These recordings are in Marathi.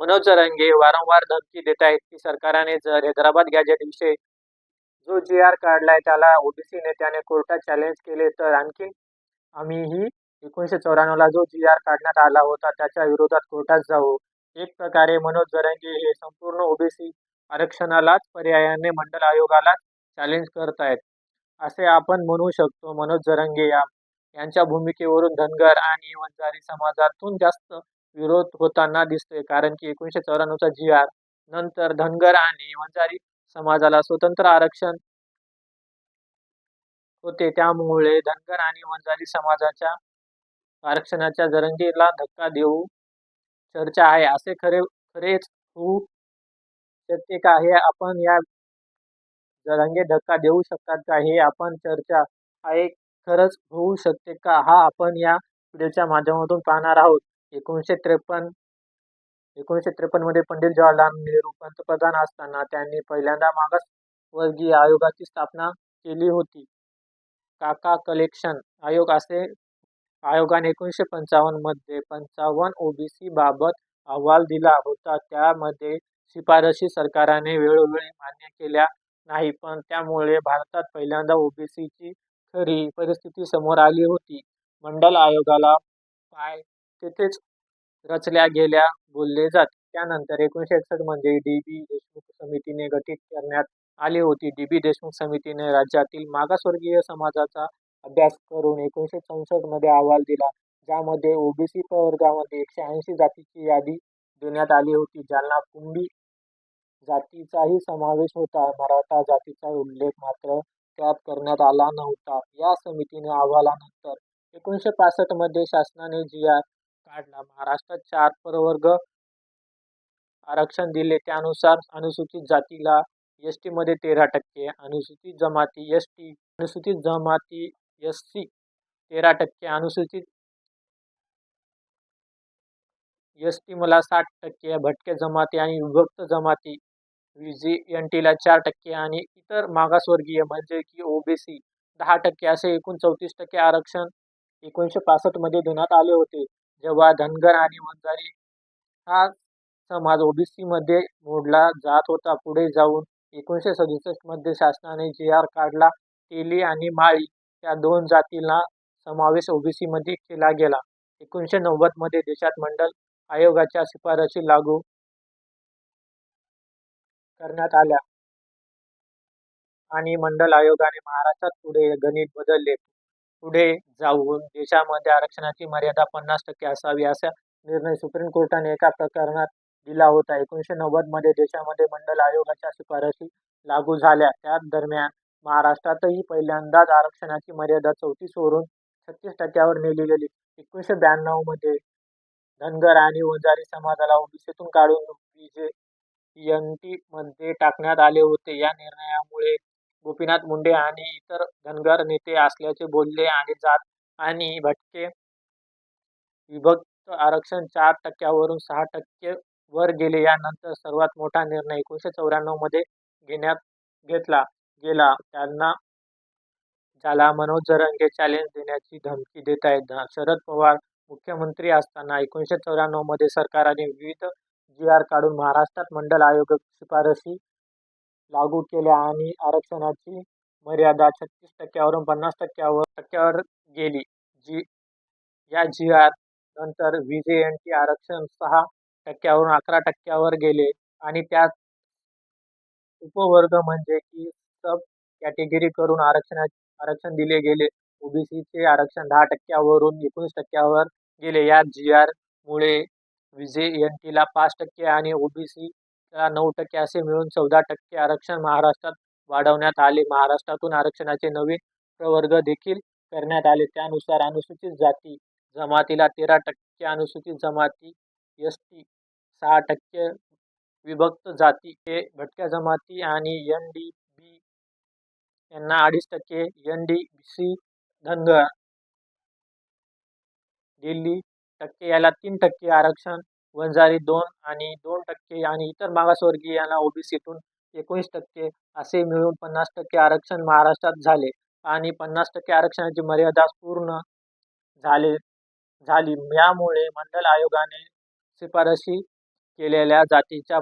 मनोज रंगे वारंवार धमकी देत आहेत की सरकारने जर हैदराबाद गॅजेट विषयी जो जी आर काढलाय त्याला ओबीसी नेत्याने कोर्टात चॅलेंज केले तर आणखी आम्हीही एकोणीसशे चौऱ्याण्णवला जो जी आर काढण्यात आला होता त्याच्या विरोधात कोर्टात जाऊ. एक प्रकारे मनोज जरंगे हे संपूर्ण ओबीसी आरक्षणालाच पर्यायाने मंडल आयोगाला चॅलेंज करत आहेत. असे आपण म्हणू शकतो मनोज जरंगे या. यांच्या भूमिकेवरून धनगर आणि वंजारी समाजातून जास्त विरोध होताना दिसतोय. कारण की एकोणीसशे चौऱ्याण्णवचा जी आर नंतर धनगर आणि वंजारी समाजाला स्वतंत्र आरक्षण होते. त्यामुळे धनगर आणि वंजारी समाजाच्या आरक्षणाच्या जरंगीला धक्का देऊ चर्चा आहे. असे खरे खरेच होऊ शकते का हे आपण या जरांगे धक्का देऊ शकतात का हे आपण चर्चा आहे. खरंच होऊ शकते का? हा आपण या व्हिडिओच्या माध्यमातून पाहणार आहोत. एकोणीसशे त्रेपन्न एकोणीसशे त्रेपन्नमध्ये पंडित जवाहरलाल नेहरू पंतप्रधान असताना त्यांनी पहिल्यांदा मागासवर्गीय आयोगाची स्थापना केली होती. काका कलेक्शन आयोग असे आयोगाने एकोणीसशे पंचावन्नमध्ये पंचावन्न ओबीसी बाबत अहवाल दिला होता. त्यामध्ये शिफारशी सरकाराने वेळोवेळी मान्य केल्या नाही पण त्यामुळे भारतात पहिल्यांदा ओबीसीची खरी परिस्थिती समोर आली होती. मंडल आयोगाला पाय तेथेच रचल्या गेल्या बोलले जाते. त्यानंतर एकोणीसशे एकसष्टमध्ये डी बी देशमुख समितीने गठीत करण्यात आली होती. डी बी देशमुख समितीने राज्यातील मागासवर्गीय समाजाचा अभ्यास करून एकोणीसशे चौसष्टमध्ये अहवाल दिला ज्यामध्ये ओबीसी प्रवर्गामध्ये एकशे ऐंशी जातीची यादी देण्यात आली होती ज्यांना कुंभी जातीचाही समावेश होता. मराठा जातीचा उल्लेख मात्र त्यात करण्यात आला नव्हता. या समितीने अहवालानंतर एकोणीसशे पासष्टमध्ये शासनाने जी आर काढला. महाराष्ट्रात चार प्रवर्ग आरक्षण दिले. त्यानुसार अनुसूचित जातीला एस टीमध्ये तेरा टक्के, अनुसूचित जमाती एस टी अनुसूचित जमाती एस सी तेरा टक्के, अनुसूचित एस टी मला साठ टक्के, भटके जमाती आणि विभक्त जमाती जी एन टीला चार टक्के आणि इतर मागासवर्गीय म्हणजे की ओबीसी दहा टक्के असे एकूण चौतीस टक्के आरक्षण एकोणीसशे पासष्टमध्ये देण्यात आले होते. जेव्हा धनगर आणि वंजारी हा समाज ओबीसीमध्ये मोडला जात होता पुढे जाऊन एकोणीसशे सदुसष्टमध्ये शासनाने जी आर काढला तेली आणि माळी या दोन जातींना समावेश ओबीसीमध्ये केला गेला. एकोणीसशे नव्वदमध्ये देशात मंडल आयोगाच्या शिफारशी लागू करण्यात आल्या आणि मंडल आयोगाने महाराष्ट्रात पुढे गणित बदलले. पुढे जाऊन देशामध्ये आरक्षणाची मर्यादा पन्नास टक्के असावी असा निर्णय सुप्रीम कोर्टाने एका प्रकरणात दिला होता. एकोणीसशे नव्वदमध्ये देशामध्ये मंडल आयोगाच्या शिफारशी लागू झाल्या. त्या दरम्यान महाराष्ट्रातही पहिल्यांदाच आरक्षणाची मर्यादा चौतीसवरून छत्तीस टक्क्यावर नेली गेली. एकोणीसशे ब्याण्णवमध्ये धनगर आणि वंजारी समाजाला ओबीसीतून काढून बी जे एन टीमध्ये टाकण्यात आले होते. या निर्णयामुळे गोपीनाथ मुंडे आणि इतर धनगर नेते असल्याचे बोलले आणि जात आणि भटके विभक्त आरक्षण चार टक्क्यावरून सहा टक्के वर गेले. यानंतर सर्वात मोठा निर्णय एकोणीसशे चौऱ्याण्णवमध्ये घेण्यात घेतला गेला. त्यांना ज्याला मनोज जरंगे चॅलेंज देण्याची धमकी देत आहेत. शरद पवार मुख्यमंत्री असताना एकोणीसशे चौऱ्याण्णवमध्ये सरकारने विविध जी आर काढून महाराष्ट्रात मंडल आयोग शिफारशी लागू केल्या आणि आरक्षणाची मर्यादा छत्तीस टक्क्यावरून पन्नास टक्क्यावर टक्क्यावर गेली. जी या जी आर नंतर व्ही जे एन टी आरक्षण सहा टक्क्यावरून अकरा टक्क्यावर गेले आणि त्यात उपवर्ग म्हणजे की सब कॅटेगरी करून आरक्षणा आरक्षण दिले गेले. ओबीसीचे आरक्षण दहा टक्क्यावरून एकोणीस टक्क्यावर गेले. या जी आरमुळे व्ही जे एन टीला पाच टक्के आणि ओबीसीला नऊ टक्के असे मिळून चौदा टक्के आरक्षण महाराष्ट्रात वाढवण्यात आले. महाराष्ट्रातून आरक्षणाचे नवीन प्रवर्ग देखील करण्यात आले. त्यानुसार अनुसूचित जाती जमातीला तेरा टक्के अनुसूचित जमाती एस टी सहा टक्के विभक्त जाती हे भटक्या जमाती आणि एन डी बी यांना अडीच टक्के N D C Dhangar Delhi टक्के याला तीन टक्के आरक्षण वंजारी दोन आणि दोन टक्के आणि इतर मागासवर्गीयांना ओबीसीतून एकोणीस टक्के असे मिळून पन्नास टक्के आरक्षण महाराष्ट्रात झाले आणि पन्नास टक्के आरक्षणाची मर्यादा पूर्ण झाले झाली. यामुळे मंडल आयोगाने शिफारशी केलेल्या जातीच्या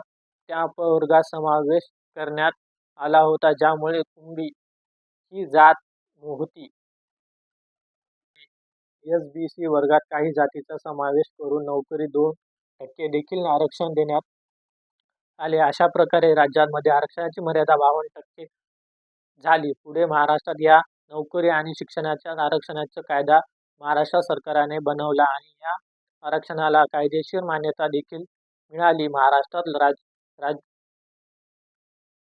त्या वर्गात समावेश करण्यात आला होता ज्यामुळे कुंभी ही जात होती. एस बी सी वर्गात काही जातीचा समावेश करून नोकरी दोन टक्के देखील आरक्षण देण्यात आले. अशा प्रकारे राज्यांमध्ये आरक्षणाची मर्यादा बावन्न टक्के झाली. पुढे महाराष्ट्रात या नोकरी आणि शिक्षणाच्या आरक्षणाचा कायदा महाराष्ट्र सरकारने बनवला आणि या आरक्षणाला कायदेशीर मान्यता देखील मिळाली. महाराष्ट्रात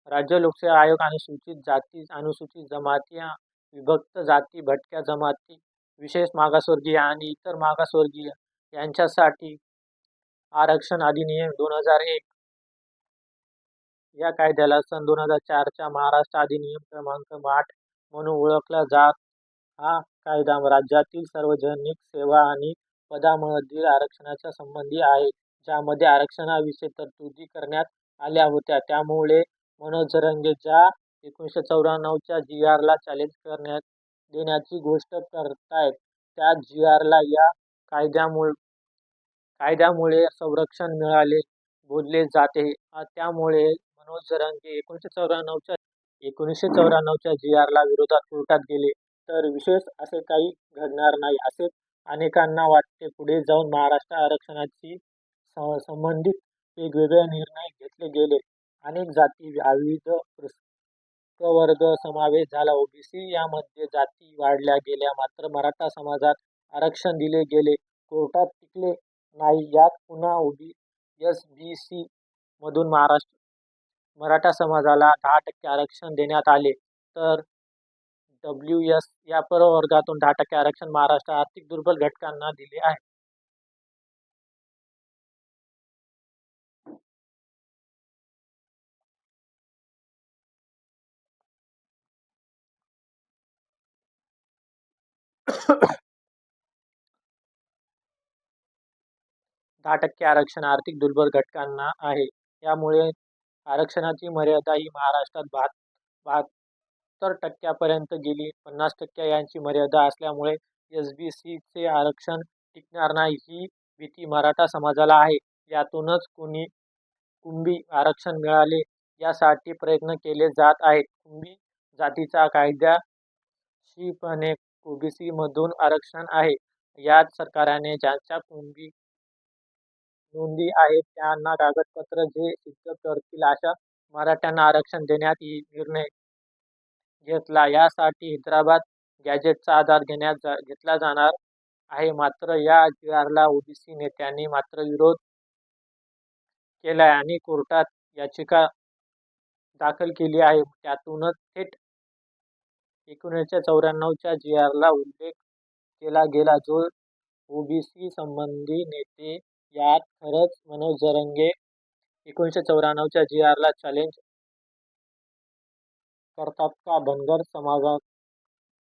राज्य लोकसेवा आयोग अनुसूचित जाती, अनुसूचित जमाती, विभक्त जाती, भटक्या जमाती, विशेष मागासवर्गीय आणि इतर मागासवर्गीय यांच्यासाठी आरक्षण अधिनियम, दोन हजार एक या कायद्याला सन दोन हजार चारच्या महाराष्ट्र अधिनियम क्रमांक आठ म्हणून ओळखला जात. हा कायदा राज्यातील सार्वजनिक सेवा आणि पदामधील आरक्षणाच्या संबंधी आहे, ज्यामध्ये आरक्षणाविषयी तरतुदी करण्यात आल्या होत्या. त्यामुळे मनोज जरांगे ज्या एकोणीसशे चौऱ्याण्णवच्या जी. आरला चॅलेंज करण्यात देण्याची गोष्ट करतायत त्या जी. आरला या कायद्यामुळे कायद्यामुळे संरक्षण मिळाले बोलले जाते. त्यामुळे मनोज जरांगे एकोणीसशे चौऱ्याण्णवच्या एकोणीसशे चौऱ्याण्णवच्या जी. आर. ला विरोधात कोर्टात गेले तर विशेष असे काही घडणार नाही असे अनेकांना वाटते. पुढे जाऊन महाराष्ट्र आरक्षणाची संबंधित वेगवेगळे निर्णय घेतले गेले. अनेक जाती, विविध प्रवर्ग समावेश झाला. ओबीसी यामध्ये जाती वाढल्या गेल्या मात्र मराठा समाजात आरक्षण दिले गेले. कोर्टात टिकले नाही. यात पुन्हा उभी एसबीसी मधून मराठा समाजाला दहा टक्के आरक्षण देण्यात आले तर डब्ल्यू एस या प्रवर्गातून दहा टक्के आरक्षण महाराष्ट्र आर्थिक दुर्बल घटकांना दिले आहे. दहा टक्के आरक्षण आर्थिक दुर्बल घटकांना आहे. यामुळे आरक्षणाची मर्यादा ही महाराष्ट्रात बहात्तर टक्क्यापर्यंत गेली. पन्नास टक्के यांची मर्यादा असल्यामुळे एस बी सीचे आरक्षण टिकणार नाही ही भीती मराठा समाजाला आहे. यातूनच कुणी कुंभी आरक्षण मिळाले यासाठी प्रयत्न केले जात आहेत. कुंभी जातीचा कायदेशीरपणे ओबीसी मधून आरक्षण आहे. यात सरकारने ज्यांच्या कुंभी नोंदी आहेत त्यांना कागदपत्र जे सिद्ध करतील अशा मराठ्यांना आरक्षण देण्याचा निर्णय घेतला. यासाठी हैदराबाद गॅजेटचा आधार घेण्यात घेतला जाणार आहे. मात्र या जी. ओबीसी नेत्यांनी मात्र विरोध केलाय आणि कोर्टात याचिका दाखल केली आहे. त्यातूनच थेट एकोणीसशे चौऱ्याण्णवच्या जी. आरला उल्लेख केला गेला जो ओबीसी संबंधी नेते यात खरंच मनोज जरंगे एकोणीसशे चौऱ्याण्णवच्या जी. आर. ला चॅलेंज करतात का? धनगर समाजात